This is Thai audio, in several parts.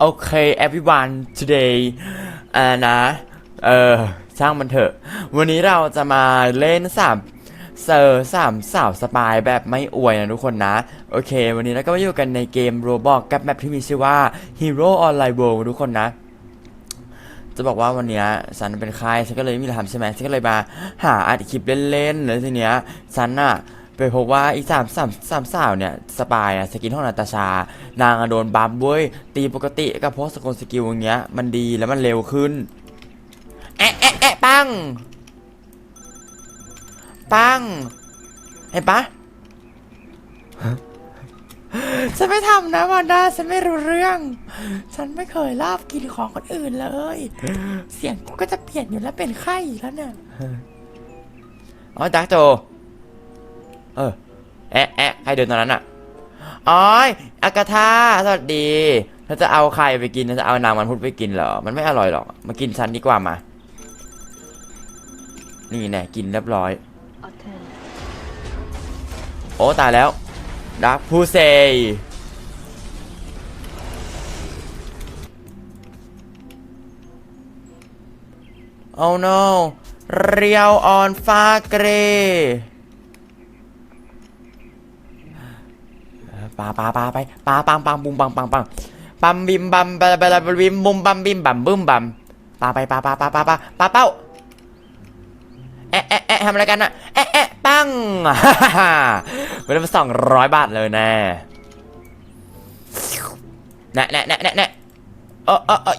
โอเค everyone today อ่านะ เออช่างมันเถอะ วันนี้เราจะมาเล่นสามเซอร์สามสาวสปายแบบไม่อวยนะทุกคนนะ โอเค วันนี้เราก็มาอยู่กันในเกม Roblox กับแมปที่มีชื่อว่า Hero Online World ทุกคนนะ จะบอกว่าวันนี้ยฉันเป็นใครฉันก็เลยไม่มีอะไรทำใช่ไหมฉันก็เลยมาหาอัดคลิปเล่นๆแล้วทีเนี้ยฉันน่ะ ไปพบว่าอีสามสามสามสาวเนี่ยสปายอะสกินห้องนาตาชา นางโดนบัมเว้ยตีปกติกับพวกสกลสกิลอย่างเงี้ยมันดีแล้วมันเร็วขึ้น แอะแอะแอะปัง ปังเห็นปะฉันไม่ทำนะวันด้าฉันไม่รู้เรื่อง ฉันไม่เคยลอบกินของคนอื่นเลย เสียงกูก็จะเปลี่ยนอยู่แล้วเป็นไข้แล้วเนี่ยอ๋อดักโจ เออ แอะแอะใครเดินตอนนั้นอะอ๋อยอากาธาสวัสดีเธอจะเอาใครไปกินเธอจะเอานางมันพุดไปกินเหรอ มันไม่อร่อยหรอก มากินฉันดีกว่ามา นี่แน่กินเรียบร้อย โอ้ตายแล้วดักพูเซโอ้ no เรียวออนฟ้าเกร ปาปาปาไปปาปังปังบุมปังปังปังปัมบิมบัมบะบะบะบิมบุมบัมบิมบัมบึมบัมปาไปปาปาปาปาปาปาเป้าแอะแอะแอะทำอะไรกันอะแอะแอะปังฮ่าฮ่าฮ่าไม่ได้มาสองร้อยบาทเลยแน่แน่แน่แน่แน่แน่เออเออเออ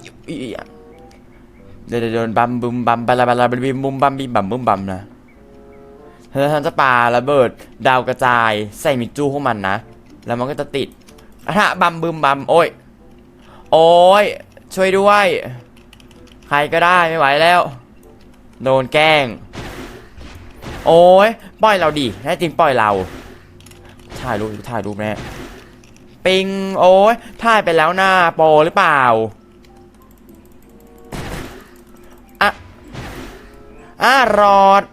เดี๋ยวเดี๋ยวโดนบัมบุมบัมบาลาบาลาบิมบุมบัมบิมบัมบุมบัมนะเธอฉันจะปาระเบิดดาวกระจายใส่มิจูพวกมันนะ แล้วมันก็จะติดอถ้ะบัมบึมบัมโอ้ย โอ้ย ช่วยด้วย ใครก็ได้ไม่ไหวแล้ว โดนแกล้ง โอ้ย ปล่อยเราดิแน่จริงปล่อยเรา ถ่ายรูปถ่ายรูปแม่ปิง โอ้ย ถ่ายไปแล้วหน้าโปรหรือเปล่าอะอะรอด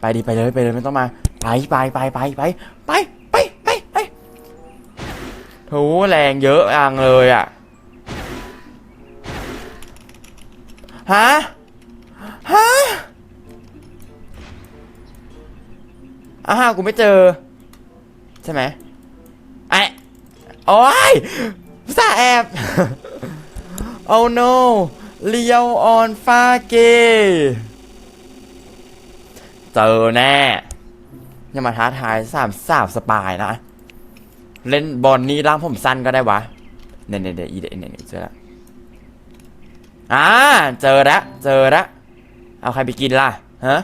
ไปดิไปเลยไปเลยไม่ต้องมา ไปไปไปไปไปไป โถแรงเยอะอังเลยอะฮะฮะอ้าวกูไม่เจอ ใช่ไหมไอโอ้ยสาแอบโอ้ no เลียวออนฟาเกเจอแน่ อย่ามาท้าทายสามสาวสปายนะ เล่นบอลนี้ร่างผมสั้นก็ได้วะเนี่ยเนี่ยเนี่ยอีเดเนี่ยเนี่ยเจอแล้วอ่าเจอแล้วเจอแล้วเอาใครไปกินล่ะฮะ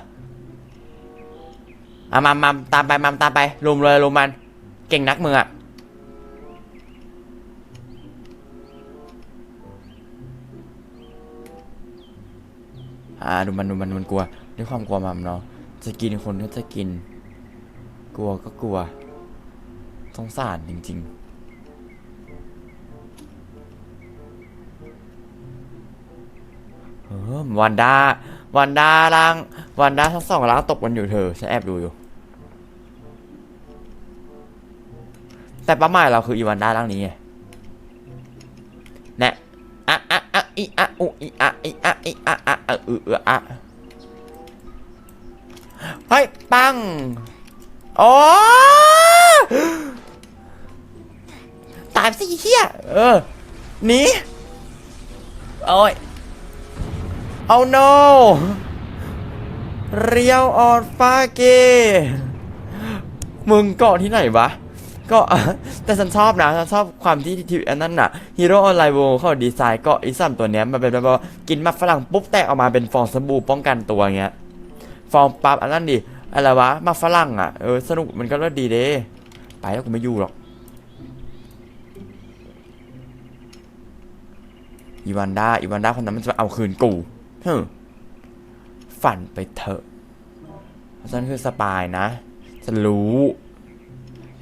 อะมัมมัมตามไปมัมตามไปลุมเลยลุมมัน เก่งนักมึงอะอ่าดูมันดูมันมันกลัวด้วยความกลัวมัมเนาะจะกินคนก็จะกิน กลัวก็กลัว สงสารจริงๆเออวันด้าวันด้าล่าง วันด้าทั้งสองล่างตกกันอยู่เธอฉันแอบดูอยู่ แต่เป้าหมายเราคืออีวันด้าล่างนี้ไงแน่อะอะอะอีอะอุอีอะอีอะอีอะอะอะอือเอออะเฮ้ยปังโอ้ เฮียเออหนีโอ้ยเอา no เรียวออนฟาเกมึงเกาะที่ไหนวะก็แต่ฉันชอบนะฉันชอบความที่ทีอันนั้นน่ะฮีโร่ออนไลน์โวเขาดีไซน์เกาะอีซัมตัวเนี้ยมันเป็นแบบว่ากินมาฝรั่งปุ๊บแตกออกมาเป็นฟองสบู่ป้องกันตัวเงี้ยฟองปั๊บอันนั้นดิอะไรวะมาฝรั่งอะเออสนุกมันก็เลิศดีเด้ไปแล้วกูไม่อยู่หรอก อีวันด้าอีวันด้าคนนั้นมันจะมาเอาคืนกูเฮ้ฝันไปเถอะฉันคือสปายนะฉันรู้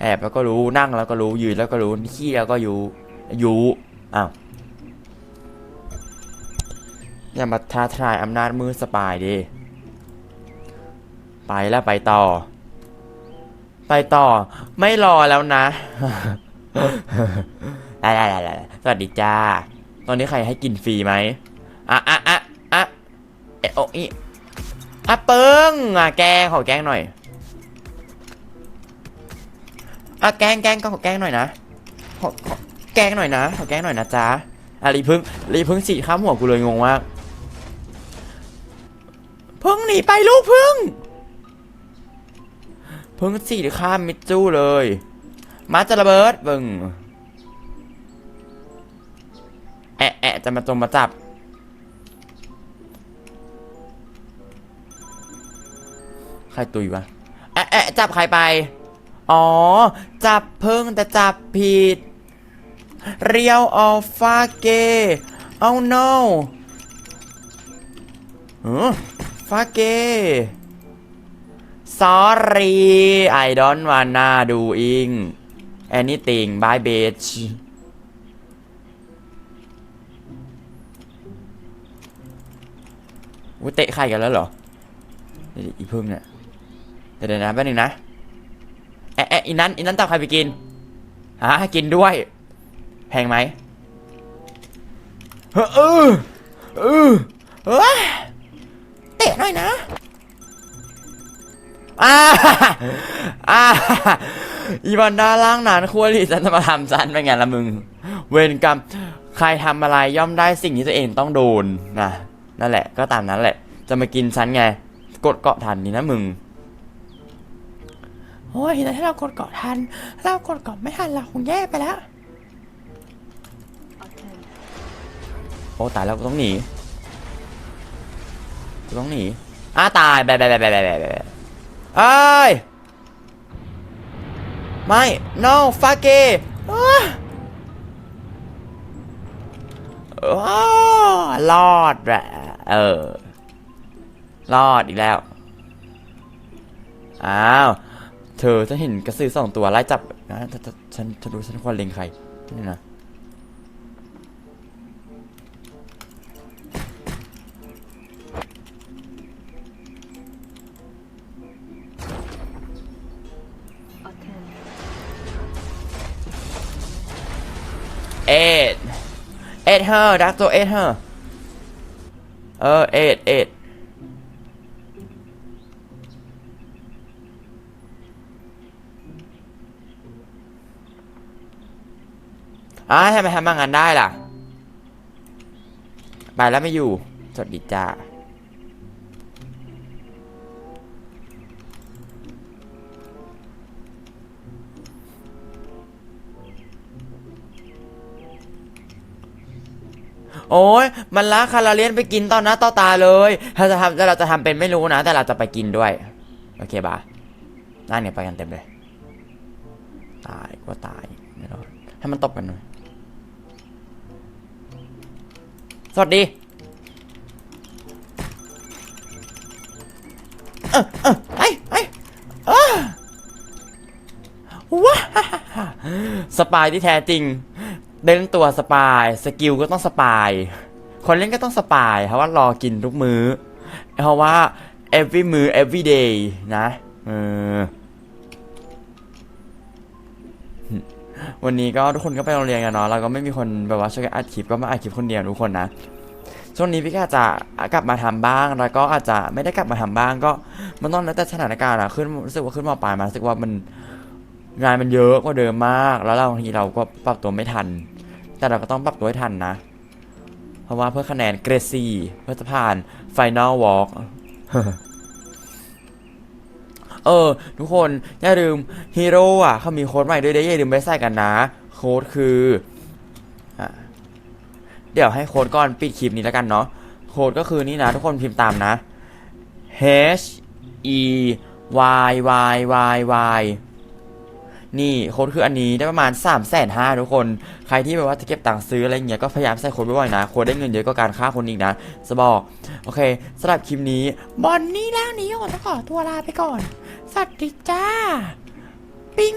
แอบแล้วก็รู้นั่งแล้วก็รู้ยืนแล้วก็รู้ขี้แล้วก็อยู่อยู่อ้าวอย่ามาท้าทายอำนาจมือสปายดิไปแล้วไปต่อ ไปต่อ ไม่รอแล้วนะได้ได้ได้ได้สวัสดีจ้า ตอนนี้ใครให้กินฟรีไหมอะอะอะอะเอโอะอีอะเปิงอะแกงขอแกงหน่อยอะแกงแกงก็ขอแกงหน่อยนะขอขอแกงหน่อยนะขอแกงหน่อยนะจ๊ะอะรีพึ่งรีพึ่งสีข้ามหัวกูเลยงงมากพึ่งหนีไปลูกพึ่งพึ่งสีข้ามมิดจู้เลยมาจะระเบิดบึง แอะแอะจะมาจงมาจับ ใครตุยวะ แอะแอะจับใครไป อ๋อ จับเพิ่งแต่จับผิด เรียวออฟฟาเกเอา no เออฟาเก sorry I don't wanna doing anything by bitch วุ้เตะใครกันแล้วเหรออีพึ่งเนี่ยเดี๋ยวนะแป๊บนึงนะแอะแอะอีนั้นอีนั้นจับใครไปกินฮะกินด้วยแพงไหมเออเออเออเตะหน่อยนะอ่าอ่าอีบันดาล่างนั้นควรที่ฉันจะมาทำฉันเป็นไงละมึง เวรกรรมใครทำอะไรย่อมได้สิ่งที่ตัวเองต้องโดนนะ นั่นแหละ ก็ตามนั้นแหละ จะมากินฉันไง กดเกาะทันนี่นะมึงโอ้ยแต่ถ้าเรากดเกาะทัน เรากดเกาะไม่ทันเราคงแย่ไปแล้ว โอ้ตายแล้วกูต้องหนีกูต้องหนีอ้าตายแบบแบบแบบแบบแบบแบบเอ้ยไม่ no fuck it อ้าอ้า รอดแหละเออ รอดอีกแล้ว อ้าว เธอฉันเห็นกระสือสองตัวไล่จับนะฉันฉันฉันรู้ฉันควรเล็งใครนี่นะเอ็ดเอ็ดเฮอร์ดักตัวเอ็ดเฮอร์ เออเอ็ดเอ็ดอ้าทำไมทำมางงานได้ล่ะ ไปแล้วไม่อยู่ สวัสดีจ้า โอ้ยมันละคาราเลียนไปกินตอนหน้าต่อตาเลยถ้าจะทำแต่เราจะทำเป็นไม่รู้นะ แต่เราจะไปกินด้วย โอเคบานั่นเนี่ยไปกันเต็มเลย ตายก็ตายไม่รอดให้มันตบกันหน่อยสวัสดีเออเออไอ้ไอ้ออว้าสปายที่แท้จริง เล่นตัวสปายสกิลก็ต้องสปาย คนเล่นก็ต้องสปาย เพราะว่ารอกินทุกมื้อ เพราะว่า every มือ every day นะเออวันนี้ก็ทุกคนก็ไปโรงเรียนกันเนาะเราก็ไม่มีคนแบบว่าช่วยกันอัดคลิปก็มาอัดคลิปคนเดียวทุกคนนะช่วงนี้พี่ก็อาจจะกลับมาทำบ้าง แล้วก็อาจจะไม่ได้กลับมาทำบ้าง ก็มันต้องแล้วแต่สถานการณ์อะขึ้นรู้สึกว่าขึ้นมาปลายมารู้สึกว่ามันงานมันเยอะกว่าเดิมมาก แล้วเราบางทีเราก็ปรับตัวไม่ทัน แต่เราก็ต้องปรับตัวให้ทันนะ เพราะว่าเพื่อคะแนนเกรซีเพื่อจะผ่านไฟน a ลวอล์กเออ ทุกคน อย่าลืมฮีโร่อะเขามีโค้ดใหม่ด้วยเด้อย่าลืมไปใส่กันนะ โค้ดคืออเดี๋ยวให้โค้ดก่อนปิดคลิปนี้แล้วกันเนาะโค้ดก็คือนี่นะ ทุกคนพิมพ์ตามนะ H E Y Y Y Y นี่โค้ดคืออันนี้ได้ประมาณ3ามแสนห้าทุกคน ใครที่แบบว่าจะเก็บตังค์ซื้ออะไรเงี้ยก็พยายามใส่โค้ดบ่อยนะ โค้ดได้เงินเยอะก็การค่าคนอีกนะจะบอก โอเคสำหรับคลิปนี้บอนนี่แล้วนี้ขอต้องขอตัวลาไปก่อน สวัสดีจ้า ปิ้ง